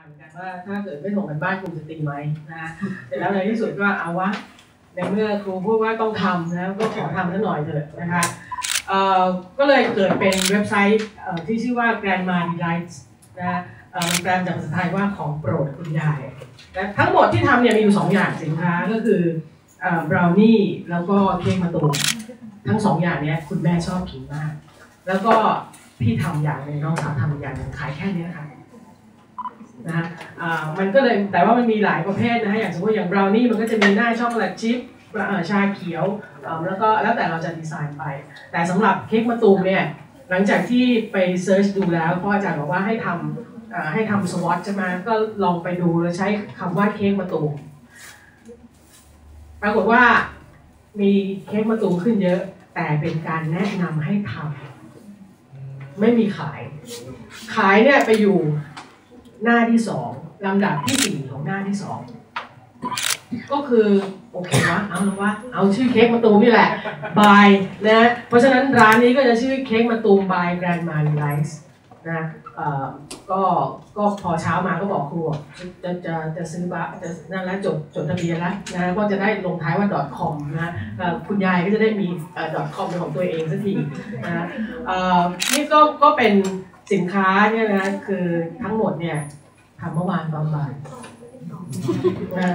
าเหมือนกันว่าถ้าเกิดไม่ส่งกันบ้านครูจะตีไหมนะฮะเสร็จแล้วในที่สุดก็เอาวะในเมื่อครูพูดว่าต้องทำนะก็ขอทำสักหน่อยเถอะนะคะเอ่อก็เลยเกิดเป็นเว็บไซต์ที่ชื่อว่า Grandma Delights นะเอ่อแปลจากภาษาไทยว่าของโปรดคุณยายและทั้งหมดที่ทำเนี่ยมีอยู่สองอย่างสินค้าก็คือบราวนี่แล้วก็เค้กมะตูมทั้งสองอย่างเนี้ยคุณแม่ชอบกินมาก แล้วก็พี่ทำอย่างหนึงน้องสาวทำอย่างหนึงขายแค่เนี้ยค่ะ นะฮะอ่ามันก็เลยแต่ว่ามันมีหลายประเภทนะฮะอย่างสมมติอย่างบราวนี่มันก็จะมีหน้าช็อกโกแลตชิพอ่าชาเขียวแล้วก็แล้วแต่เราจะดีไซน์ไป แต่สำหรับเค้กมะตูมเนี่ยหลังจากที่ไปเซิร์ชดูแล้วพ่ออาจารย์บอกว่าให้ทำอ่าให้ทำสวอตใช่ไหมก็ลองไปดูแล้วใช้คำว่าเค้กมะตูมปรากฏว่ามีเค้กมะตูมขึ้นเยอะ แต่เป็นการแนะนำให้ทำไม่มีขาย ขายเนี่ยไปอยู่ หน้าที่สองลำดับที่สี่ของหน้าที่สองก็คือโอเควะเอาละวะเอาชื่อเค้กมาตูมนี่แหละบายนะเพราะฉะนั้นร้านนี้ก็จะชื่อเค้กมาตูมบายแกรนด์มารีไลซ์นะก็ก็พอเช้ามาก็บอกครูจะจะจะซื้อบะจะนั่นแล้วจดจดทะเบียนแล้วนะก็จะได้ลงท้ายว่า .com นะคุณยายก็จะได้มีเอ่อ .com เป็นของตัวเองสักทีนะนี่ก็ก็เป็น สินค้าเนี่ยนะคือทั้งหมดเนี่ยทำเมื่อวานตอนบ่ายนะ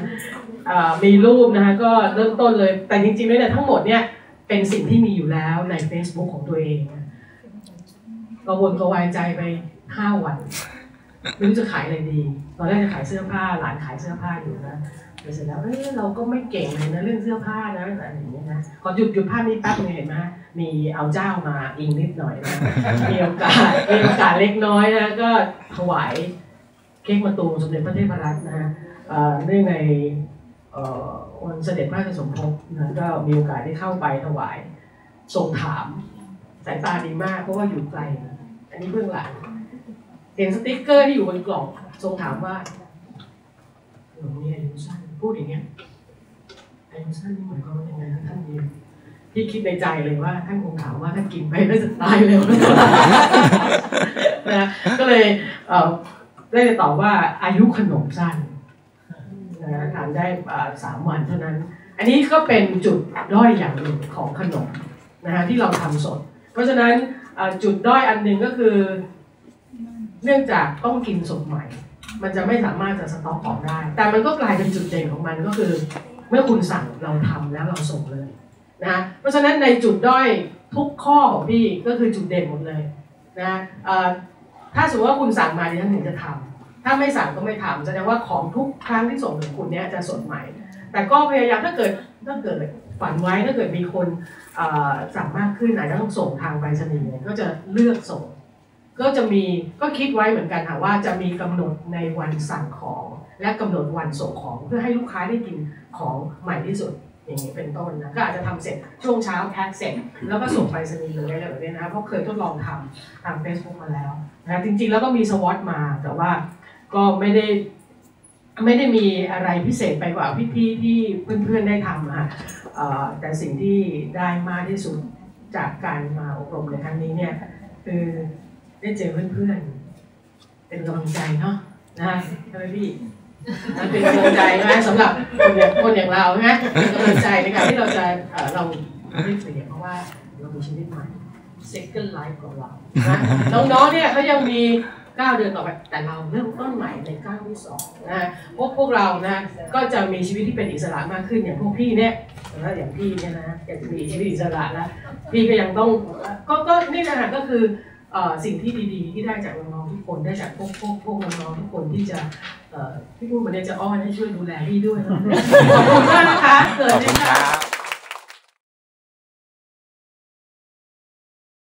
มีรูปนะคะก็เริ่มต้นเลย แต่จริงๆแล้วเนี่ยทั้งหมดเนี่ยเป็นสิ่งที่มีอยู่แล้วใน Facebook ของตัวเองกระวนกระวายใจไปห้าวันไม่รู้จะขายอะไรดี ตอนแรกจะขายเสื้อผ้า หลานขายเสื้อผ้าอยู่นะ แต่เสร็จแล้วเอ้ยเราก็ไม่เก่งเลยนะเรื่องเสื้อผ้านะอะไรอย่างเงี้ยนะขอหยุดหยุดภาพนี้แป๊บนึงเห็นไหมมีเอาเจ้ามาอิงนิดหน่อยนะมีโอกาสมีโอกาสเล็กน้อยนะก็ถวายเค้กมะตูมสมเด็จพระเทพรัตน์นะฮะเอ่อเนื่องในเอ่อวันเสด็จพระราชสมภพนะก็มีโอกาสได้เข้าไปถวายทรงถามสายตาดีมากเพราะว่าอยู่ไกล อันนี้เบื้องหลังเห็นสติ๊กเกอร์ที่อยู่บนกล่องทรงถามว่าหลวงนี่อายุสั้น พูดอย่างเงี้ยอายุสั้นนี่หมายความว่ายังไงคะท่านเรียนพี่คิดในใจเลยว่าท่านคงถามว่าท่านกินไปแล้วจะตายเร็วนะก็เลยเออได้ตอบว่าอายุขนมสั้นนะทานได้สามวันเท่านั้น อันนี้ก็เป็นจุดด้อยอย่างหนึ่งของขนมนะฮะที่เราทำสด เพราะฉะนั้นจุดด้อยอันหนึ่งก็คือ เนื่องจากต้องกินสดใหม่ มันจะไม่สามารถจะสต็อกของได้ แต่มันก็กลายเป็นจุดเด่นของมันก็คือ เมื่อคุณสั่งเราทำแล้วเราส่งเลยนะเพราะฉะนั้นในจุดด้อยทุกข้อของพี่ก็คือจุดเด่นหมดเลยนะถ้าสมมติว่าคุณสั่งมาดิฉันถึงจะทำถ้าไม่สั่งก็ไม่ทำแสดงว่าของทุกครั้งที่ส่งถึงคุณเนี่ยจะสดใหม่ แต่ก็พยายามถ้าเกิดถ้าเกิดฝันไว้ถ้าเกิดมีคนสั่งมากขึ้นอาจจะต้องส่งทางไปรษณีย์ก็จะเลือกส่ง ก็จะมีก็คิดไว้เหมือนกันค่ะว่าจะมีกำหนดในวันสั่งของ และกำหนดวันส่งของเพื่อให้ลูกค้าได้กินของใหม่ที่สุดอย่างนี้เป็นต้นนะก็อาจจะทำเสร็จช่วงเช้าแพ็คเสร็จ แล้วก็ส่งไปรษณีเลยอะไรแบบนี้นะเพราะเคยทดลองทำทาง Facebook มาแล้วนะจริงๆแล้วก็มีสวอตมาแต่ว่าก็ไม่ได้ไม่ได้มีอะไรพิเศษไปกว่าพี่ๆที่เพื่อนๆได้ทำอะเอ่อแต่สิ่งที่ได้มากที่สุดจากการมาอบรมในครั้งนี้เนี่ยคือ ได้เจอเพื่อนๆ เป็นกำลังใจเนาะนะใช่ไหมพี่มันเป็นกำลังใจนะสำหรับคนอย่างคนอย่างเรานะเป็นกำลังใจในการที่เราจะเราไม่เปลี่ยนเพราะว่าเรามีชีวิตใหม่ second life ของเรานะน้องๆเนี่ยเขายังมีก้าวเดินต่อไปแต่เราเริ่มต้นใหม่ในก้าวที่สองนะพวกพวกเรานะก็จะมีชีวิตที่เป็นอิสระมากขึ้นอย่างพวกพี่เนี่ยแล้วอย่างพี่เนี่ยนะอยากจะมีชีวิตอิสระแล้วพี่ก็ยังต้องก็ก็นี่แหละก็คือ สิ่งที่ดีๆ ที่ได้จากน้องๆทุกคนได้จากพวกพวกพวกน้องๆทุกคนที่จะเอ่อพี่พูดเหมือนจะอ้อนให้ช่วยดูแลพี่ด้วยนะขอบคุณมากนะคะเกิดขอบในคุณคค่ะรับ